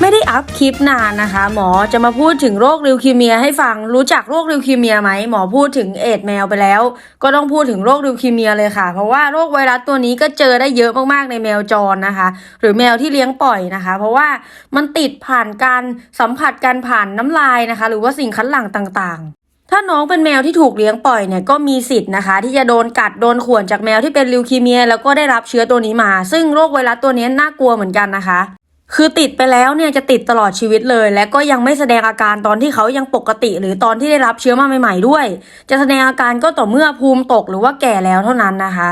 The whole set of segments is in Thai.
ไม่ได้อัพคลิปนานนะคะ หมอจะมาพูดถึงโรคลิวคีเมียให้ฟังรู้จักโรคลิวคีเมียไหมหมอพูดถึงเอดแมวไปแล้ว ก็ต้องพูดถึงโรคลิวคีเมียเลยค่ะ เพราะว่าโรคไวรัสตัวนี้ก็เจอได้เยอะมากๆในแมวจรนะคะ หรือแมวที่เลี้ยงปล่อยนะคะ เพราะว่ามันติดผ่านการสัมผัสกันผ่านน้ำลายนะคะ หรือว่าสิ่งคัดหลั่งต่างๆถ้าน้องเป็นแมวที่ถูกเลี้ยงปล่อยเนี่ยก็มีสิทธิ์นะคะ ที่จะโดนกัดโดนข่วนจากแมวที่เป็นลิวคีเมีย แล้วก็ได้รับเชื้อตัวนี้มา ซึ่งโรคไวรัสตัวนี้น่ากลัวเหมือนกันนะคะ คือติดไปแล้วเนี่ยจะติดตลอดชีวิตเลย และก็ยังไม่แสดงอาการตอนที่เขายังปกติ หรือตอนที่ได้รับเชื้อมาใหม่ๆด้วย จะแสดงอาการก็ต่อเมื่อภูมิตกหรือว่าแก่แล้วเท่านั้นนะคะ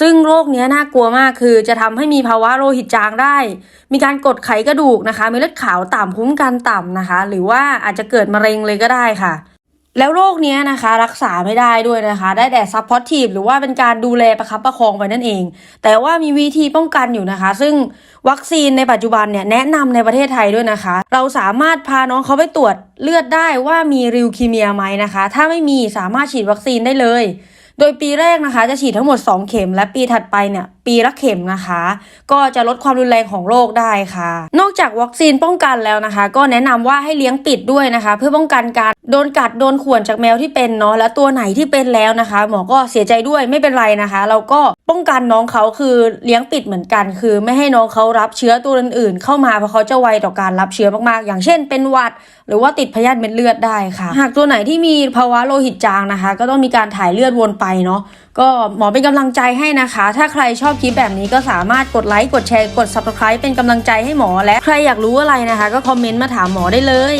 ซึ่งโรคเนี้ยน่ากลัวมากคือจะทำให้มีภาวะโลหิตจางได้ มีการกดไขกระดูกนะคะมีเลือดขาวต่ำภูมิคุ้มกันต่ำนะคะ หรือว่าอาจจะเกิดมะเร็งเลยก็ได้ค่ะ แล้วโรคเนี้ยนะคะรักษาไม่ได้ด้วยนะคะ ได้แต่ซัพพอร์ตทีฟหรือว่าเป็นการดูแลประคับประคองไปนั่นเอง แต่ว่ามีวิธีป้องกันอยู่นะคะ ซึ่งวัคซีนในปัจจุบันเนี่ยแนะนำในประเทศไทยด้วยนะคะ เราสามารถพาน้องเขาไปตรวจเลือดได้ว่ามีริวคีเมียไหมนะคะ ถ้าไม่มีสามารถฉีดวัคซีนได้เลย โดยปีแรกนะคะ จะฉีดทั้งหมด 2 เข็ม และปีถัดไปเนี่ย ปีละเข็มนะคะ ก็จะลดความรุนแรงของโรคได้ค่ะ นอกจากวัคซีนป้องกันแล้วนะคะ ก็แนะนำว่าให้เลี้ยงปิดด้วยนะคะ เพื่อป้องกันการโดนกัดโดนข่วนจากแมวที่เป็นเนาะและตัวไหนที่เป็นแล้วนะคะ หมอก็เสียใจด้วยไม่เป็นไรนะคะ เราก็ป้องกันน้องเขาคือเลี้ยงปิดเหมือนกัน คือไม่ให้น้องเขารับเชื้อตัวอื่นๆ เข้ามาเพราะเขาจะไวต่อการรับเชื้อมากๆ อย่างเช่น เป็นหวัด หรือว่าติดพยาธิเม็ดเลือดได้ค่ะ หากตัวไหนที่มีภาวะโลหิตจางนะคะ ก็ต้องมีการถ่ายเลือดวนไปเนาะก็หมอเป็นกำลังใจให้นะคะ ถ้าใครชอบอบคลิปแบบนี้ก็สามารถกดไลค์กดแชร์กด subscribe เป็นกำลังใจให้หมอและใครอยากรู้อะไรนะคะ ก็คอมเมนต์มาถามหมอได้เลย